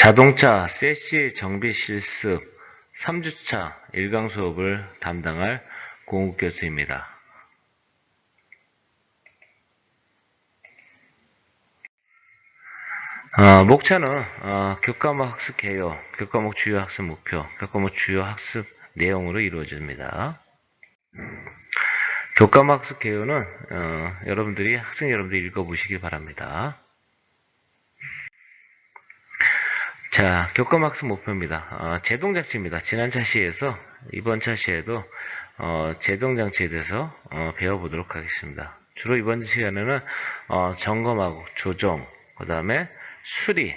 자동차 세시 정비 실습 3주차 1강 수업을 담당할 공욱 교수입니다. 어, 목차는 어, 교과목 학습 개요, 교과목 주요 학습 목표, 교과목 주요 학습 내용으로 이루어집니다. 교과목 학습 개요는 어, 여러분들이 학생 여러분들이 읽어보시기 바랍니다. 자, 교과목 학습 목표입니다. 어, 제동장치입니다. 지난 차시에서 이번 차시에도 어, 제동장치에 대해서 어, 배워보도록 하겠습니다. 주로 이번 시간에는 어, 점검하고 조정, 그 다음에 수리,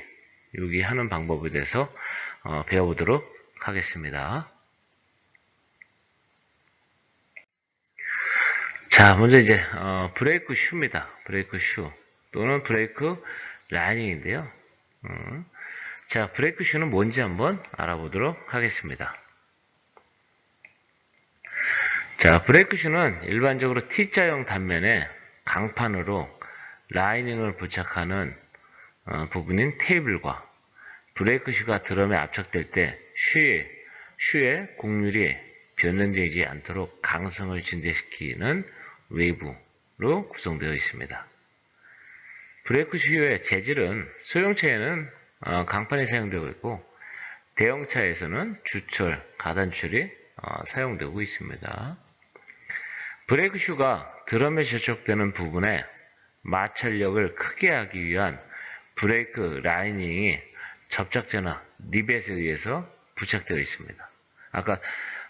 여기 하는 방법에 대해서 어, 배워보도록 하겠습니다. 자, 먼저 이제 어, 브레이크 슈입니다. 브레이크 슈 또는 브레이크 라인인데요. 음, 자, 브레이크 슈는 뭔지 한번 알아보도록 하겠습니다. 자, 브레이크 슈는 일반적으로 T자형 단면에 강판으로 라이닝을 부착하는 어, 부분인 테이블과 브레이크 슈가 드럼에 압착될 때 슈의, 슈의 곡률이 변동되지 않도록 강성을 증대시키는 웨이브로 구성되어 있습니다. 브레이크 슈의 재질은 소형차에는 어, 강판이 사용되고 있고 대형차에서는 주철, 가단철이 어, 사용되고 있습니다. 브레이크 슈가 드럼에 접촉되는 부분에 마찰력을 크게 하기 위한 브레이크 라이닝이 접착제나 리벳에 의해서 부착되어 있습니다. 아까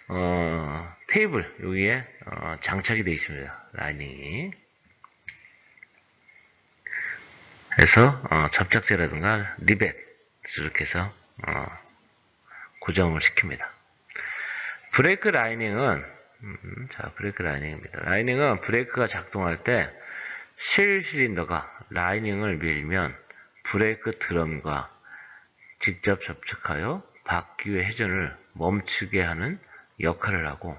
어, 테이블 여기에 어, 장착이 되어 있습니다. 라이닝이 그래서 어, 접착제라든가 리벳 이렇게 해서 어, 고정을 시킵니다. 브레이크 라이닝은 음, 자 브레이크 라이닝입니다. 라이닝은 브레이크가 작동할 때 실 실린더가 라이닝을 밀면 브레이크 드럼과 직접 접촉하여 바퀴의 회전을 멈추게 하는 역할을 하고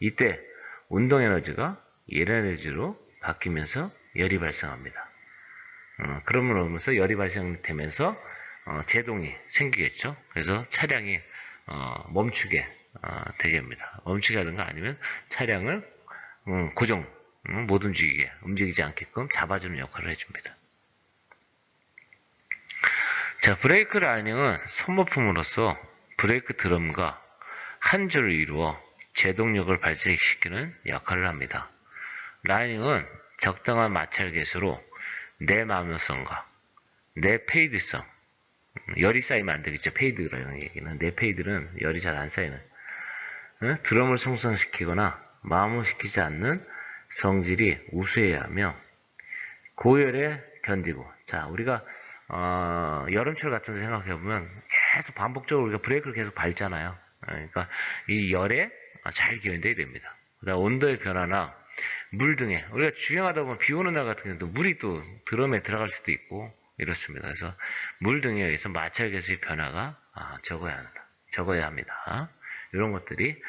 이때 운동 에너지가 열 에너지로 바뀌면서 열이 발생합니다. 어, 그러면서 열이 발생되면서 어, 제동이 생기겠죠. 그래서 차량이 어, 멈추게 어, 되게 합니다. 멈추게 하든가 아니면 차량을 음, 고정 음, 못 움직이게 움직이지 않게끔 잡아주는 역할을 해줍니다. 자, 브레이크 라이닝은 소모품으로서 브레이크 드럼과 한 줄을 이루어 제동력을 발생시키는 역할을 합니다. 라이닝은 적당한 마찰 개수로 내 마모성과 내 페이드성, 음, 열이 쌓이면 안 되겠죠. 페이드라는 얘기는. 내 페이드는 열이 잘 안 쌓이는. 어? 드럼을 손상시키거나 마모시키지 않는 성질이 우수해야 하며 고열에 견디고 자 우리가 어, 여름철 같은 데 생각해 보면 계속 반복적으로 우리가 브레이크를 계속 밟잖아요. 그러니까 이 열에 잘 견뎌야 됩니다. 그다음 온도의 변화나 물 등에 우리가 주행하다 보면 비 오는 날 같은 경우도 물이 또 드럼에 들어갈 수도 있고 이렇습니다. 그래서 물 등에 의해서 마찰 개수의 변화가 아, 적어야 합니다. 적어야 합니다. 이런 것들이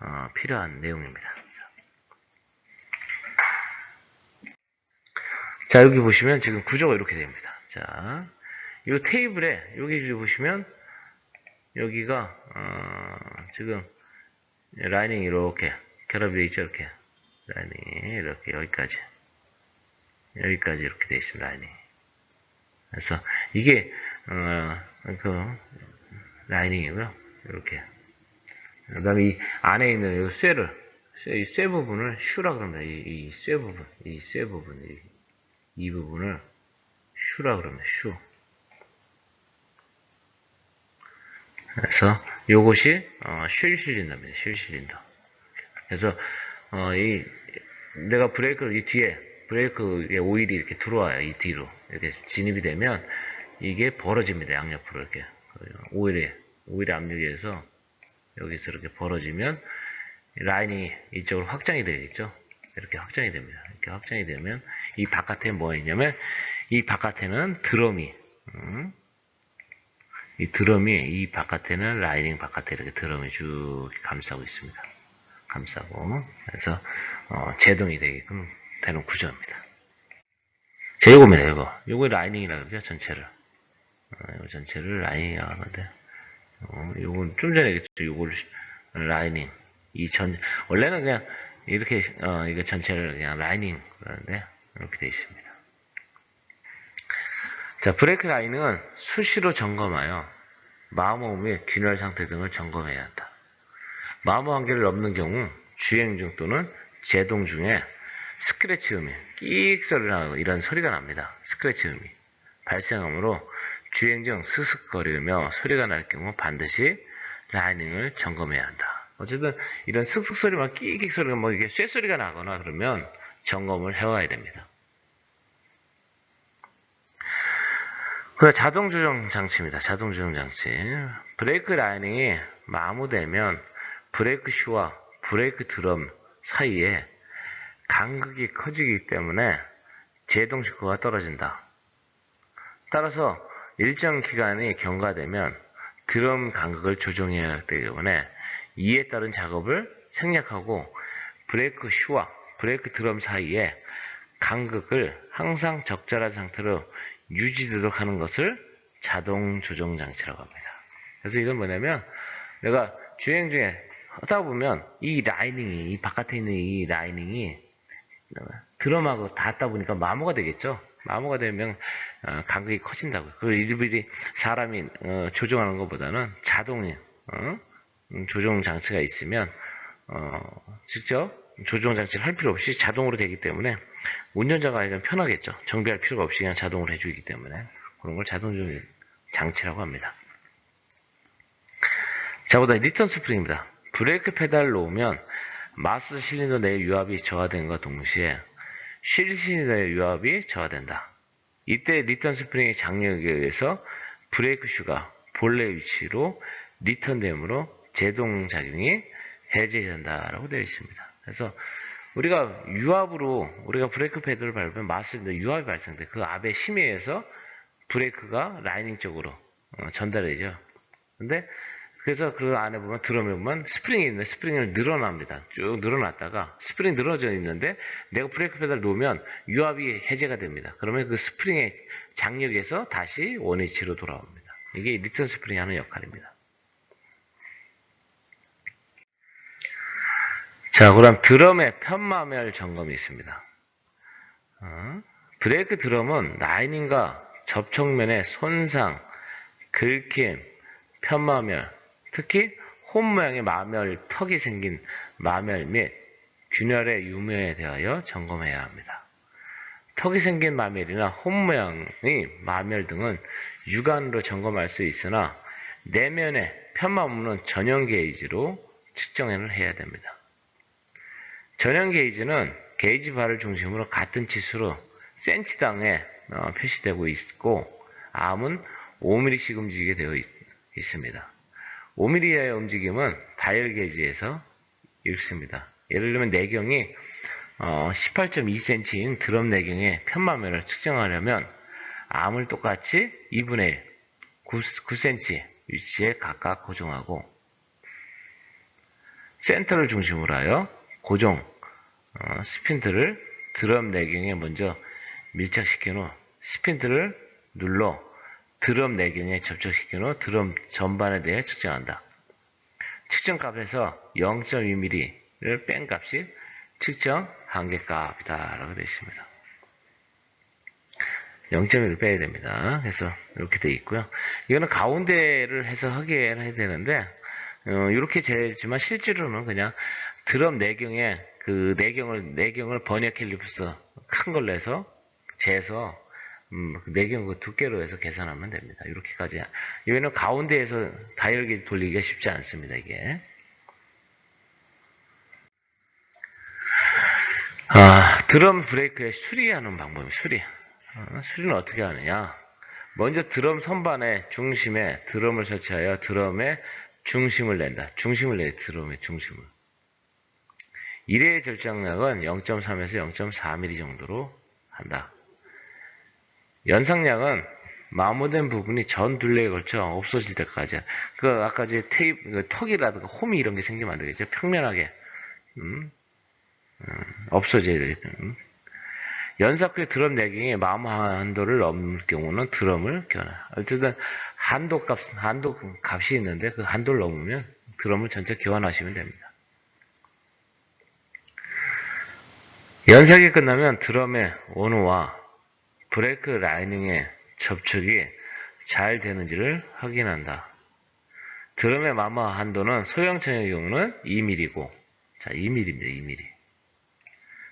어, 필요한 내용입니다. 자, 여기 보시면 지금 구조가 이렇게 됩니다. 자, 이 테이블에, 여기 보시면, 여기가, 어, 지금, 라이닝이 이렇게 결합이 되어 있죠, 이렇게. 라이닝이 이렇게 여기까지. 여기까지 이렇게 되어 있습니다, 라이닝. 그래서, 이게, 어, 그, 라이닝이고요. 이렇게. 그 다음에 이 안에 있는 이 쇠를, 쇠, 이쇠 부분을 슈라 그럽니다. 이, 이쇠 부분, 이 쇠 부분, 이, 이 부분을 슈라 그러면 슈. 그래서 요것이 어, 쉴 실린더입니다. 쉴 실린더. 그래서 어, 이 내가 브레이크를 이 뒤에 브레이크에 오일이 이렇게 들어와요. 이 뒤로 이렇게 진입이 되면 이게 벌어집니다. 양옆으로 이렇게 오일이 오일의 압력에 의해서 여기서 이렇게 벌어지면 라인이 이쪽으로 확장이 되겠죠. 이렇게 확장이 됩니다. 이렇게 확장이 되면 이 바깥에 뭐 있냐면 이 바깥에는 드럼이 음, 이 드럼이 이 바깥에는 라이닝 바깥에 이렇게 드럼이 쭉 감싸고 있습니다. 감싸고 그래서 어, 제동이 되게끔 되는 구조입니다. 자, 요겁니다. 요거. 요거 라이닝이라고 그러죠. 전체를. 어, 이 전체를 라이닝 하는데, 어, 요건 좀 전에 얘기했죠. 요걸 라이닝. 이 전, 원래는 그냥 이렇게, 어, 이거 전체를 그냥 라이닝 그러는데, 이렇게 되어 있습니다. 자, 브레이크 라이닝은 수시로 점검하여 마모 및 균열 상태 등을 점검해야 한다. 마모 한계를 넘는 경우 주행 중 또는 제동 중에 스크래치 음이 끼익 소리나 이런 소리가 납니다. 스크래치 음이 발생하므로 주행 중 스슥거리며 소리가 날 경우 반드시 라이닝을 점검해야 한다. 어쨌든 이런 슥슥 소리만 끼익 소리가 뭐 이게 쇠 소리가 나거나 그러면 점검을 해와야 됩니다. 그 자동 조정 장치입니다. 자동 조정 장치. 브레이크 라이닝이 마모되면 브레이크 슈와 브레이크 드럼 사이에 간극이 커지기 때문에 제동 시코가 떨어진다. 따라서 일정 기간이 경과되면 드럼 간극을 조정해야 하기 때문에 이에 따른 작업을 생략하고 브레이크 슈와 브레이크 드럼 사이에 간극을 항상 적절한 상태로 유지되도록 하는 것을 자동 조정 장치라고 합니다. 그래서 이건 뭐냐면 내가 주행 중에 하다 보면 이 라이닝이 이 바깥에 있는 이 라이닝이 드럼하고 닿다 보니까 마모가 되겠죠. 마모가 되면 어, 간극이 커진다고요. 그 일일이 사람이 어, 조정하는 것보다는 자동이 어, 음, 조정 장치가 있으면 어, 직접 조정 장치를 할 필요 없이 자동으로 되기 때문에 운전자가 이건 편하겠죠. 정비할 필요가 없이 그냥 자동으로 해주기 때문에 그런 걸 자동 장치라고 합니다. 자, 보다 리턴 스프링입니다. 브레이크 페달을 놓으면 마스 실린더 내 유압이 저하된과 동시에 실 실린더의 유압이 저하된다. 이때 리턴 스프링의 장력에 의해서 브레이크 슈가 본래 위치로 리턴되므로 제동 작용이 해제된다라고 되어 있습니다. 그래서 우리가 유압으로 우리가 브레이크 패드를 밟으면 마스인데 유압이 발생돼 그 압의 힘에 의해서 브레이크가 라이닝 쪽으로 어, 전달되죠. 근데 그래서 그 안에 보면 드럼에 보면 스프링이 있는데 스프링을 늘어납니다. 쭉 늘어났다가 스프링 늘어져 있는데 내가 브레이크 페달을 놓으면 유압이 해제가 됩니다. 그러면 그 스프링의 장력에서 다시 원위치로 돌아옵니다. 이게 리턴 스프링이 하는 역할입니다. 자, 그럼 드럼의 편마멸 점검이 있습니다. 어? 브레이크 드럼은 라이닝과 접촉면의 손상, 긁힘, 편마멸, 특히 홈 모양의 마멸, 턱이 생긴 마멸 및 균열의 유무에 대하여 점검해야 합니다. 턱이 생긴 마멸이나 홈 모양의 마멸 등은 육안으로 점검할 수 있으나 내면의 편마물은 전용 게이지로 측정을 해야 됩니다. 전용 게이지는 게이지 바를 중심으로 같은 치수로 센치당에 어, 표시되고 있고 암은 5mm씩 움직이게 되어 있, 습니다 5mm의 움직임은 다이얼 게이지에서 읽습니다. 예를 들면 내경이 어, 18.2cm인 드럼 내경의 편마면을 측정하려면 암을 똑같이 2분의 1, 9, 9cm 위치에 각각 고정하고 센터를 중심으로 하여 고정 어, 스핀들을 드럼 내경에 먼저 밀착시킨 후 스핀들을 눌러 드럼 내경에 접촉시킨 후 드럼 전반에 대해 측정한다. 측정값에서 0.2mm를 뺀 값이 측정 한계값이다 라고 되어 있습니다. 0.1을 빼야 됩니다. 그래서 이렇게 되어 있고요. 이거는 가운데를 해서 하게 해야 되는데 어, 이렇게 재지만 실제로는 그냥 드럼 내경에 그 내경을 내경을 캘리프스 큰 걸로 해서 재서 음, 내경 그 두께로 해서 계산하면 됩니다. 이렇게까지. 이거는 가운데에서 다이얼 돌리기가 쉽지 않습니다. 이게. 아, 드럼 브레이크의 수리하는 방법이 수리. 어, 수리는 어떻게 하느냐? 먼저 드럼 선반의 중심에 드럼을 설치하여 드럼의 중심을 낸다. 중심을 내, 드럼의 중심을. 1회 절정량은 0.3에서 0.4mm 정도로 한다. 연상량은 마모된 부분이 전 둘레에 걸쳐 없어질 때까지. 그 아까 제 테이프, 그 턱이라든가 홈이 이런 게 생기면 안 되겠죠. 평면하게 음, 음, 없어져야 되겠죠. 음. 후에 드럼 내경이 마모 한도를 넘을 경우는 드럼을 교환. 어쨌든 한도 값 한도 값이 있는데 그 한도를 넘으면 드럼을 전체 교환하시면 됩니다. 연석이 끝나면 드럼의 온호와 브레이크 라이닝의 접촉이 잘 되는지를 확인한다. 드럼의 마모 한도는 소형차의 경우는 2mm고, 자, 2mm입니다, 2mm.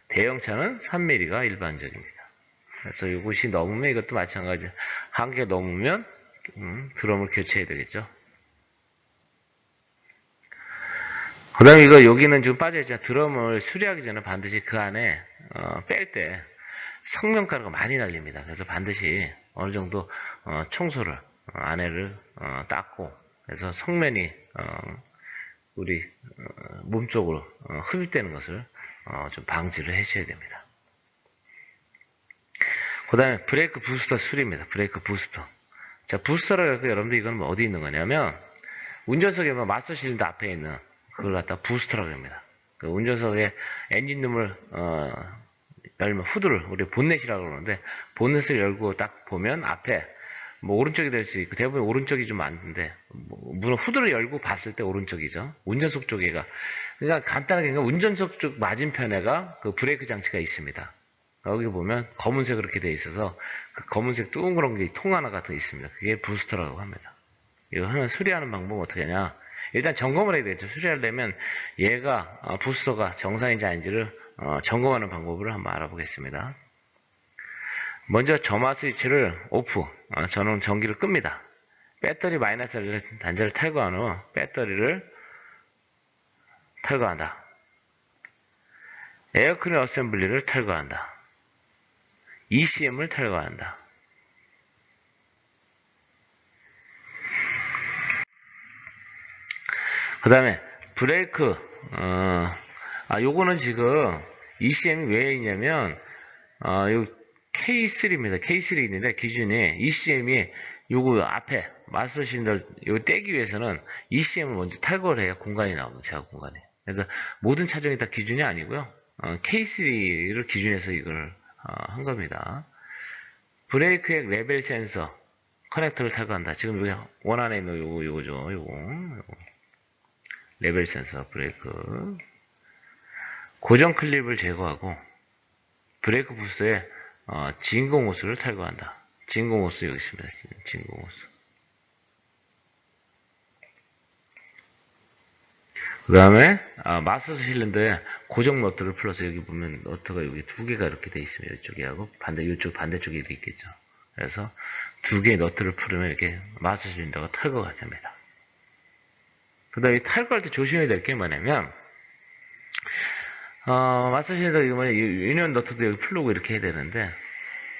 대형차는 3mm가 일반적입니다. 그래서 이것이 넘으면 이것도 마찬가지. 한 개 넘으면, 음, 드럼을 교체해야 되겠죠. 그 다음에 이거 여기는 지금 빠져있잖아. 드럼을 수리하기 전에 반드시 그 안에, 어, 뺄때 성명가루가 많이 날립니다. 그래서 반드시 어느 정도, 어, 청소를, 어, 안에를, 어, 닦고, 그래서 성면이, 어, 우리, 어, 몸 쪽으로 어, 흡입되는 것을 어, 좀 방지를 해줘야 됩니다. 그 다음에 브레이크 부스터 수리입니다. 브레이크 부스터. 자, 부스터라고 해서 여러분들 이건 뭐 어디 있는 거냐면, 운전석에 뭐 마스터 실린더 앞에 있는 그걸 갖다 부스터라고 합니다. 그 운전석에 엔진룸을, 어, 열면 후드를, 우리 본넷이라고 그러는데, 본넷을 열고 딱 보면 앞에 뭐 오른쪽이 될 수 있고 대부분 오른쪽이 좀 많은데 뭐 물론 후드를 열고 봤을 때 오른쪽이죠. 운전석 쪽에가. 그러니까 간단하게 그러니까 운전석 쪽 맞은편에가 그 브레이크 장치가 있습니다. 여기 보면 검은색 그렇게 되어 있어서 그 검은색 둥그런 게 통 하나 같은 게 있습니다. 그게 부스터라고 합니다. 이거 하나 수리하는 방법은 어떻게 하냐? 일단 점검을 해야 되겠죠. 수리하려면 얘가 어, 부스터가 정상인지 아닌지를 어, 점검하는 방법을 한번 알아보겠습니다 먼저 점화 스위치를 오프, 어, 저는 전기를 끕니다. 배터리 마이너스 단자를 탈거한 후 배터리를 탈거한다. 에어컨 어셈블리를 탈거한다. ECM을 탈거한다. 그 다음에 브레이크, 어, 아, 요거는 지금 ECM이 왜 있냐면, 어, 요 K3입니다. K3 있는데 기준이 ECM이 요거 앞에 실린더 요 떼기 위해서는 ECM을 먼저 탈거를 해야 공간이 나옵니다. 제가 공간에. 그래서 모든 차종이 다 기준이 아니고요. 어, K3를 기준해서 이걸 어, 한 겁니다. 브레이크액 레벨 센서 커넥터를 탈거한다. 지금 여기 원 안에 있는 요거 요거죠. 요거, 요거. 레벨 센서 브레이크 고정 클립을 제거하고 브레이크 부스에 어, 진공 호스를 탈거한다. 진공 호스 여기 있습니다. 진공 호스. 그 다음에 아, 마스터 실린더에 고정 너트를 풀어서 여기 보면 너트가 여기 두 개가 이렇게 돼 있습니다. 이쪽에 하고 반대 이쪽 반대쪽에 도 있겠죠. 그래서 두 개의 너트를 풀으면 이렇게 마스터 실린더가 탈거가 됩니다. 그 다음에 탈거할 때 조심해야 될 게 뭐냐면 어, 실린더 이거 뭐냐 유니온 너트도 여기 풀고 이렇게 해야 되는데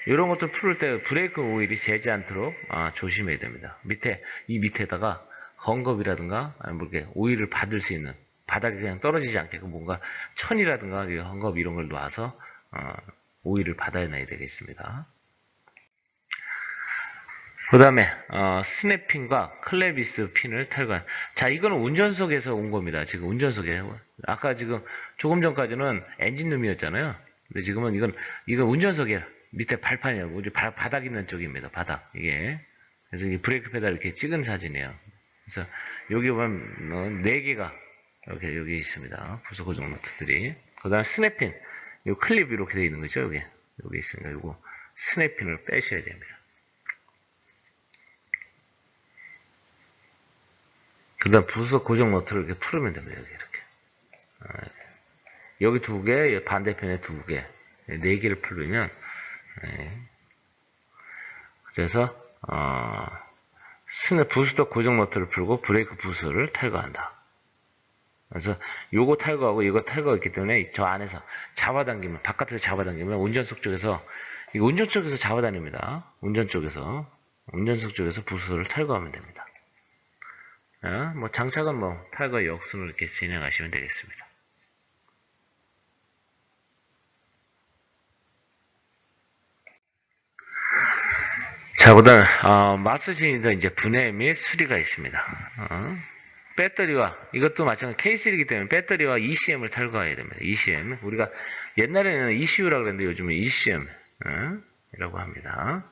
이런 것들 풀을 때 브레이크 오일이 새지 않도록 아, 조심해야 됩니다. 밑에 이 밑에다가 헝겊이라든가 아니면 뭐 이렇게 오일을 받을 수 있는 바닥에 그냥 떨어지지 않게끔 뭔가 천이라든가 이 헝겊 이런 걸 놔서 어, 오일을 받아내야 되겠습니다. 그 다음에 어, 스냅핀과 클레비스 핀을 탈거한 자 이거는 운전석에서 온 겁니다 지금 운전석에. 아까 지금 조금 전까지는 엔진룸이었잖아요. 근데 지금은 이건 이건 운전석에 밑에 발판이라고 우리 바, 바닥 있는 쪽입니다 바닥. 이게. 그래서 이 브레이크 페달 이렇게 찍은 사진이에요. 그래서 여기 보면 네 개가 이렇게 여기 있습니다. 부서 고정 노트들이. 그 다음 스냅핀. 이 클립 이렇게 되어 있는 거죠 여기? 여기 있습니다. 이거 스냅핀을 빼셔야 됩니다 그 다음 부서 고정 너트를 이렇게 풀으면 됩니다. 여기 이렇게. 아, 여기 두 개, 반대편에 두 개, 네 개를 풀면, 네. 그래서, 어, 스냅 부스터 고정 너트를 풀고 브레이크 부스를 탈거한다. 그래서 요거 탈거하고 이거 탈거했기 때문에 저 안에서 잡아당기면, 바깥에서 잡아당기면 운전석 쪽에서, 이거 운전 쪽에서 잡아다닙니다. 운전 쪽에서, 운전석 쪽에서 부스를 탈거하면 됩니다. 어? 뭐 장착은 뭐 탈거 역순으로 이렇게 진행하시면 되겠습니다. 자, 그 다음 어, 마스 실린더 이제 분해 및 수리가 있습니다. 어? 배터리와 이것도 마찬가지 K3이기 때문에 배터리와 ECM을 탈거해야 됩니다. ECM 우리가 옛날에는 ECU라고 그랬는데 요즘은 ECM 어? 이라고 합니다.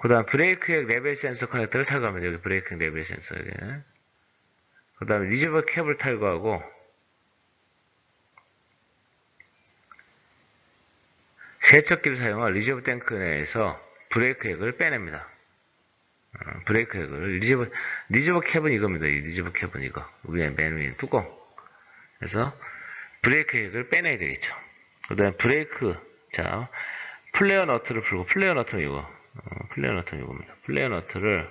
그 다음 브레이크액 레벨 센서 커넥터를 탈거합니다. 여기 브레이크액 레벨 센서 여기. 그 다음에 리저버 캡을 탈거하고 세척기를 사용한 리저브 탱크 내에서 브레이크액을 빼냅니다. 어, 브레이크액을 리저브 리저브 캡은 이겁니다. 이 리저브 캡은 이거 위에 맨 위에 뚜껑. 그래서 브레이크액을 빼내야 되겠죠. 그다음에 브레이크 자 플레어 너트를 풀고 플레어 너트는 이거 어, 플레어 너트는 이겁니다. 플레어 너트를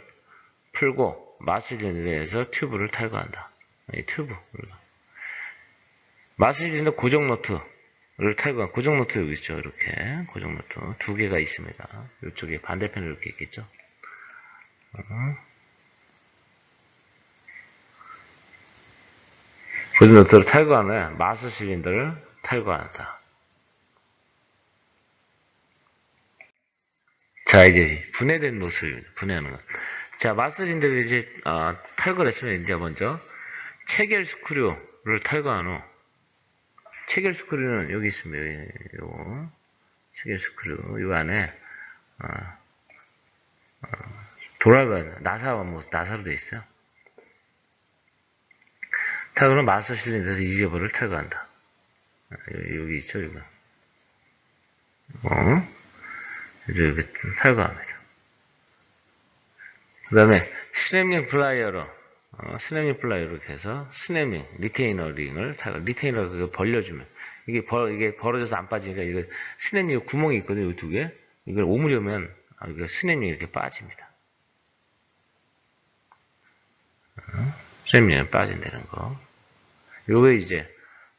풀고 마슬린에서 튜브를 탈거한다. 이 튜브. 마슬린의 고정 너트를 탈거한 고정 너트 여기 있죠. 이렇게 고정 너트 두 개가 있습니다. 이쪽에 반대편에 이렇게 있겠죠. 고정 너트를 탈거한 후에 마스 실린더를 탈거한다. 자, 이제 분해된 모습입니다. 분해하는 것. 자, 실린더를 이제 아, 탈거를 했으면 이제 먼저 체결 스크류를 탈거한 후 체결 스크류는 여기 있습니다. 요거 체결 스크류 요 안에 아, 돌아가는 나사와 뭐 나사로 돼 있어요. 탈거는 마스 실린더에서 이제버를 탈거한다. 아, 여기 있죠, 이거. 어? 이렇게 탈거합니다. 그 다음에 스냅링 플라이어로 어, 스냅링 플라이어로 이렇게 해서 스냅링 리테이너 링을 탈거 리테이너 그거 벌려주면 이게 벌 이게 벌어져서 안 빠지니까 이거 스냅링 구멍이 있거든요, 이 두 개. 이걸 오므려면 아, 이거 스냅링이 이렇게 빠집니다. 스냅링이 빠진다는 거. 요게 이제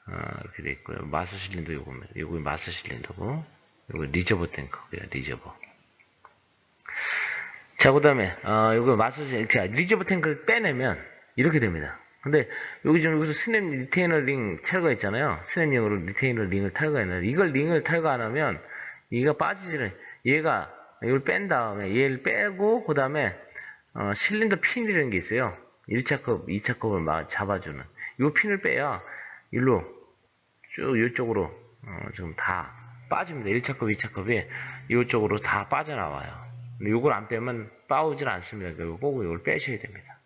어, 이렇게 돼 있고요. 마스 실린더 요겁니다. 요거 마스 실린더고 요거 리저버 탱크고요. 리저버. 자, 그 다음에, 어, 요거 마스, 실- 이렇게 리저버 탱크를 빼내면 이렇게 됩니다. 근데 여기 지금 여기서 스냅 리테이너 링 탈거했잖아요. 스냅용으로 리테이너 링을 탈거했는데 이걸 링을 탈거 안 하면 얘가 빠지지를 얘가 이걸 뺀 다음에 얘를 빼고 그 다음에 어, 실린더 핀이라는 게 있어요. 1차 컵, 2차 컵을 막 잡아주는 이 핀을 빼야 일로 쭉 이쪽으로 어, 지금 다 빠집니다. 1차 컵, 2차 컵이 이쪽으로 다 빠져나와요. 근데 이걸 안 빼면 빠오질 않습니다. 그리고 꼭 이걸 빼셔야 됩니다.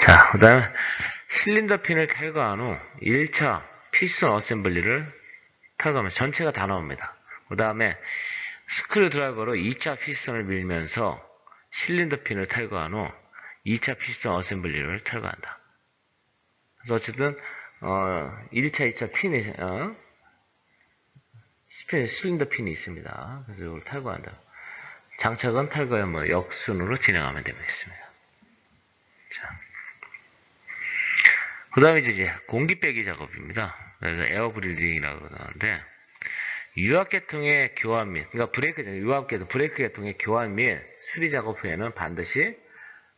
자, 그 다음에 실린더 핀을 탈거한 후 1차 피스톤 어셈블리를 탈거하면 전체가 다 나옵니다. 그 다음에 스크류 드라이버로 2차 피스톤을 밀면서 실린더 핀을 탈거한 후 2차 피스톤 어셈블리를 탈거한다. 그래서 어쨌든 어, 1차, 2차 핀이 어, 스핀, 실린더 핀이 있습니다. 그래서 이걸 탈거한다. 장착은 탈거에 뭐 역순으로 진행하면 되겠습니다. 자. 그 다음에 이제 공기 빼기 작업입니다. 그래서 에어 브리딩이라고 하는데, 유압 계통의 교환 및, 그러니까 브레이크, 유압 계통, 브레이크 계통의 교환 및 수리 작업 후에는 반드시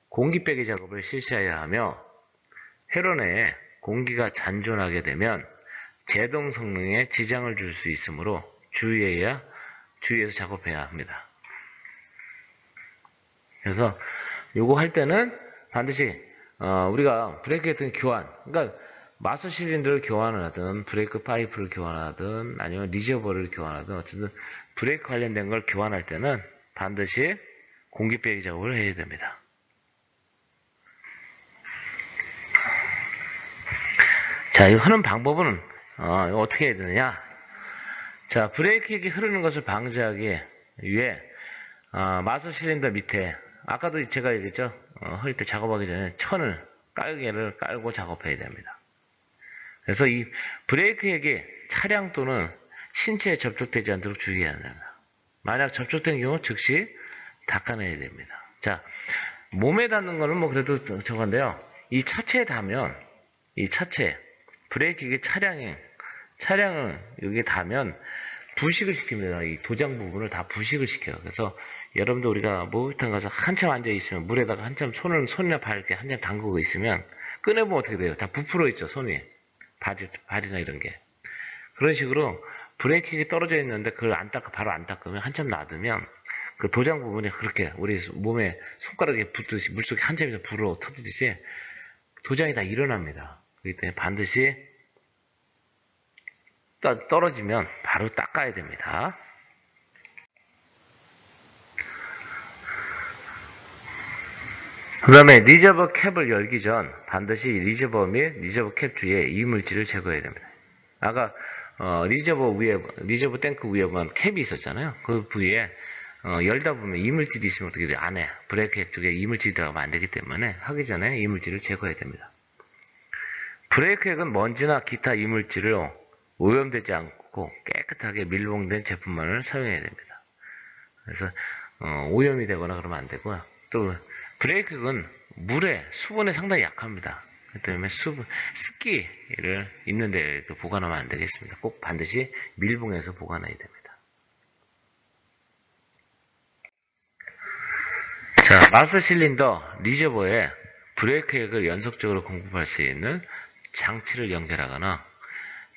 공기 빼기 작업을 실시해야 하며, 회로 내에 공기가 잔존하게 되면 제동 성능에 지장을 줄 수 있으므로 주의해야, 주의해서 작업해야 합니다. 그래서 요거 할 때는 반드시 어, 우리가 브레이크 계통의 교환, 그러니까 마스 실린더를 교환을 하든 브레이크 파이프를 교환하든 아니면 리저버를 교환하든 어쨌든 브레이크 관련된 걸 교환할 때는 반드시 공기 빼기 작업을 해야 됩니다. 자, 이 흐르는 방법은 어, 이거 어떻게 해야 되느냐? 자, 브레이크액이 흐르는 것을 방지하기 위해 어, 마스 실린더 밑에 아까도 제가 얘기했죠. 어, 흐릴 때 작업하기 전에 천을 깔개를 깔고 작업해야 됩니다. 그래서 이 브레이크액이 차량 또는 신체에 접촉되지 않도록 주의해야 됩니다. 만약 접촉된 경우 즉시 닦아내야 됩니다. 자, 몸에 닿는 거는 뭐 그래도 저건데요. 이 차체에 닿으면 이 차체 브레이크액이 차량에 차량을 여기에 닿으면 부식을 시킵니다. 이 도장 부분을 다 부식을 시켜요. 그래서 여러분도 우리가 목욕탕 가서 한참 앉아 있으면 물에다가 한참 손을 손이나 발 이렇게 한참 담그고 있으면 꺼내보면 어떻게 돼요? 다 부풀어 있죠. 손이 발이 발이나 이런 게 그런 식으로 브레이크가 떨어져 있는데 그걸 안 닦아 바로 안 닦으면 한참 놔두면 그 도장 부분이 그렇게 우리 몸에 손가락에 붙듯이 물속에 한 점에서 불어 터지듯이 도장이 다 일어납니다. 그렇기 때문에 반드시 떠- 떨어지면 바로 닦아야 됩니다. 그 다음에 리저버 캡을 열기 전 반드시 리저버 및 리저버 캡 주위에 이물질을 제거해야 됩니다. 아까 어, 리저버 위에 리저버 탱크 위에 보면 캡이 있었잖아요. 그 부위에 어, 열다 보면 이물질이 있으면 어떻게 돼요? 안에 브레이크 액 쪽에 이물질이 들어가면 안 되기 때문에 하기 전에 이물질을 제거해야 됩니다. 브레이크 액은 먼지나 기타 이물질을 오염되지 않고 깨끗하게 밀봉된 제품만을 사용해야 됩니다. 그래서 어, 오염이 되거나 그러면 안 되고요. 또 브레이크는 물에 수분에 상당히 약합니다. 그렇기 때문에 수분, 습기를 있는 데에 보관하면 안 되겠습니다. 꼭 반드시 밀봉해서 보관해야 됩니다. 자, 마스 실린더 리저버에 브레이크 액을 연속적으로 공급할 수 있는 장치를 연결하거나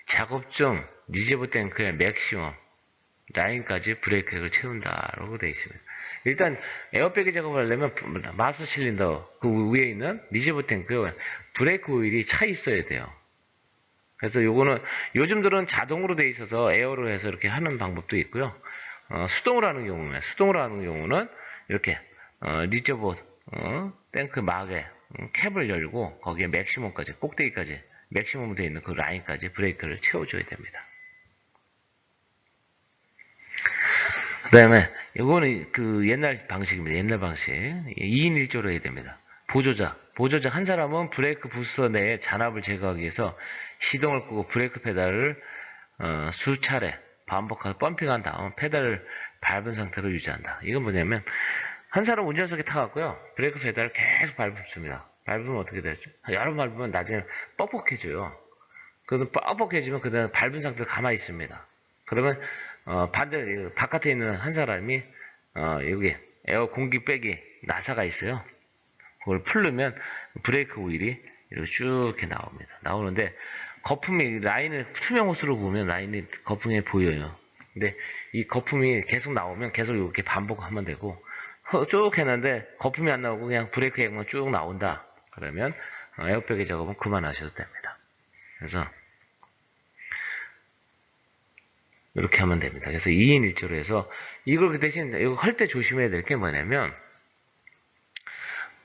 작업 중 리저버 탱크의 맥시멈 라인까지 브레이크 액을 채운다라고 되어 있습니다. 일단 에어백이 작업을 하려면 마스 실린더 그 위에 있는 리저버 탱크 브레이크 오일이 차 있어야 돼요. 그래서 요거는 요즘들은 자동으로 돼 있어서 에어로 해서 이렇게 하는 방법도 있고요. 어, 수동으로 하는 경우는 수동으로 하는 경우는 이렇게 어, 리저버 어, 탱크 막에 음, 캡을 열고 거기에 맥시멈까지 꼭대기까지 맥시멈으로 되어 있는 그 라인까지 브레이크를 채워줘야 됩니다. 그 다음에 이거는 그 옛날 방식입니다. 옛날 방식 2인 1조로 해야 됩니다. 보조자 보조자 한 사람은 브레이크 부스터 내에 잔압을 제거하기 위해서 시동을 끄고 브레이크 페달을 어, 수차례 반복해서 펌핑한 다음 페달을 밟은 상태로 유지한다. 이건 뭐냐면 한 사람 운전석에 타갖고요 브레이크 페달을 계속 밟습니다. 밟으면 어떻게 되죠? 여러 번 밟으면 나중에 뻑뻑해져요. 그래서 뻑뻑해지면 그다음 밟은 상태로 가만히 있습니다. 그러면 어, 반대 바깥에 있는 한 사람이 어, 여기 에어 공기 빼기 나사가 있어요. 그걸 풀르면 브레이크 오일이 이렇게 쭉 이렇게 나옵니다. 나오는데 거품이 라인을 투명 호스로 보면 라인이 거품이 보여요. 근데 이 거품이 계속 나오면 계속 이렇게 반복하면 되고 허- 쭉 했는데 거품이 안 나오고 그냥 브레이크 액만 쭉 나온다. 그러면 어, 에어백의 작업은 그만하셔도 됩니다. 그래서 이렇게 하면 됩니다. 그래서 2인 1조로 해서 이걸 그 대신 이거 할 때 조심해야 될 게 뭐냐면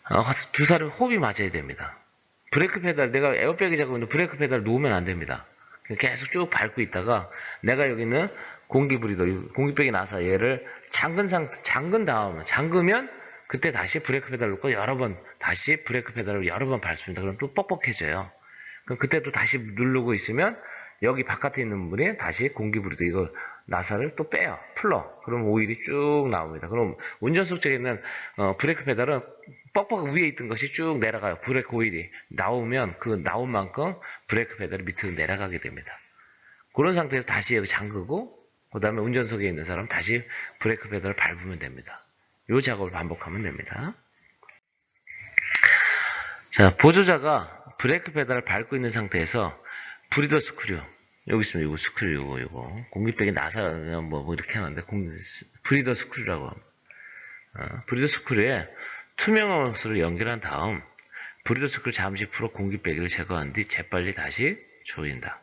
어, 두 사람 호흡이 맞아야 됩니다. 브레이크 페달 내가 에어백이 있는데 브레이크 페달 놓으면 안 됩니다. 계속 쭉 밟고 있다가 내가 여기는 공기 브리더 공기백이 나서 얘를 잠근 상 잠근 다음 잠그면 그때 다시 브레이크 페달 놓고 여러 번 다시 브레이크 페달을 여러 번 밟습니다. 그럼 또 뻑뻑해져요. 그럼 그때 또 다시 누르고 있으면 여기 바깥에 있는 분이 다시 공기 브리더 이거 나사를 또 빼요. 풀러. 그럼 오일이 쭉 나옵니다. 그럼 운전석 쪽에 있는 어, 브레이크 페달은 뻑뻑 위에 있던 것이 쭉 내려가요. 브레이크 오일이 나오면 그 나온 만큼 브레이크 페달이 밑으로 내려가게 됩니다. 그런 상태에서 다시 여기 잠그고 그 다음에 운전석에 있는 사람 다시 브레이크 페달을 밟으면 됩니다. 이 작업을 반복하면 됩니다. 자, 보조자가 브레이크 페달을 밟고 있는 상태에서 브리더 스크류 여기 있으면 이거 스크류 이거 이거 공기백이 나사 뭐, 뭐 이렇게 하는데 공, 브리더 스크류라고. 어, 브리더 스크류에 투명한 호스를 연결한 다음 브리더 스크류 잠시 풀어 공기배기를 제거한 뒤 재빨리 다시 조인다.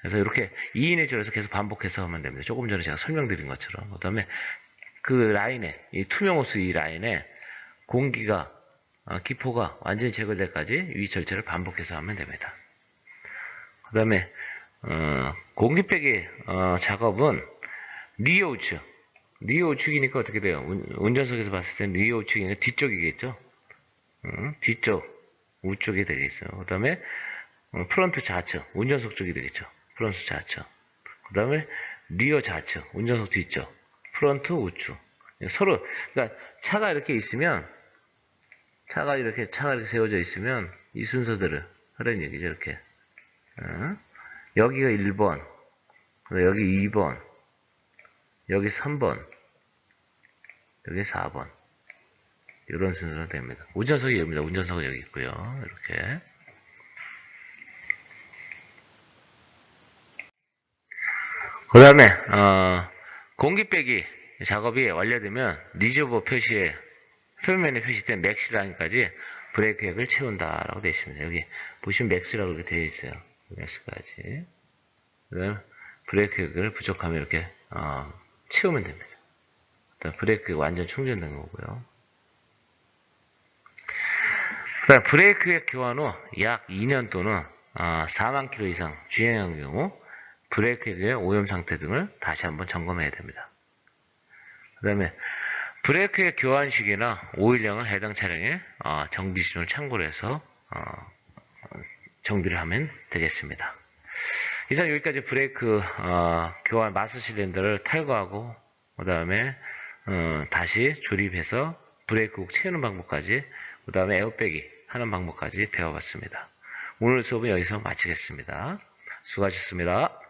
그래서 이렇게 2인의 줄에서 계속 반복해서 하면 됩니다. 조금 전에 제가 설명드린 것처럼. 그 다음에 그 라인에, 이 투명 호스 이 라인에 공기가, 어, 기포가 완전히 제거될 때까지 이 절차를 반복해서 하면 됩니다. 그 다음에, 어, 공기배기, 어, 작업은 리어 우측. 리어 우측이니까 어떻게 돼요? 운- 운전석에서 봤을 땐 리어 우측이니까 뒤쪽이겠죠? 음, 뒤쪽, 우쪽이 되겠어요. 그 다음에, 어, 프런트 좌측, 운전석 쪽이 되겠죠. 프런트 좌측. 그 다음에 리어 좌측, 운전석 뒤쪽, 프런트 우측. 서로, 그러니까 차가 이렇게 있으면, 차가 이렇게, 차가 이렇게 세워져 있으면, 이 순서들을 하라는 얘기죠, 이렇게. 어? 여기가 1번, 여기 2번, 여기 3번, 여기 4번. 이런 순서로 됩니다. 운전석이 여기입니다. 운전석은 여기 있고요. 이렇게. 그 다음에, 어, 공기 빼기 작업이 완료되면 리저버 표시에 표면에 표시된 맥스 라인까지 브레이크 액을 채운다 라고 되어 있습니다. 여기 보시면 맥스라고 이렇게 되어 있어요. 맥스까지. 그다음 브레이크 액을 부족하면 이렇게 어, 채우면 됩니다. 브레이크 액 완전 충전된 거고요. 그다음 브레이크 액 교환 후 약 2년 또는 아, 4만 킬로 이상 주행한 경우 브레이크 액의 오염 상태 등을 다시 한번 점검해야 됩니다. 그 다음에 브레이크의 교환 시기나 오일량은 해당 차량의 어, 정비 기준을 참고로 해서 어, 어, 정비를 하면 되겠습니다. 이상 여기까지 브레이크 어, 교환 마스 실린더를 탈거하고 그 다음에 어, 다시 조립해서 브레이크국 채우는 방법까지 그 다음에 에어백이 하는 방법까지 배워봤습니다. 오늘 수업은 여기서 마치겠습니다. 수고하셨습니다.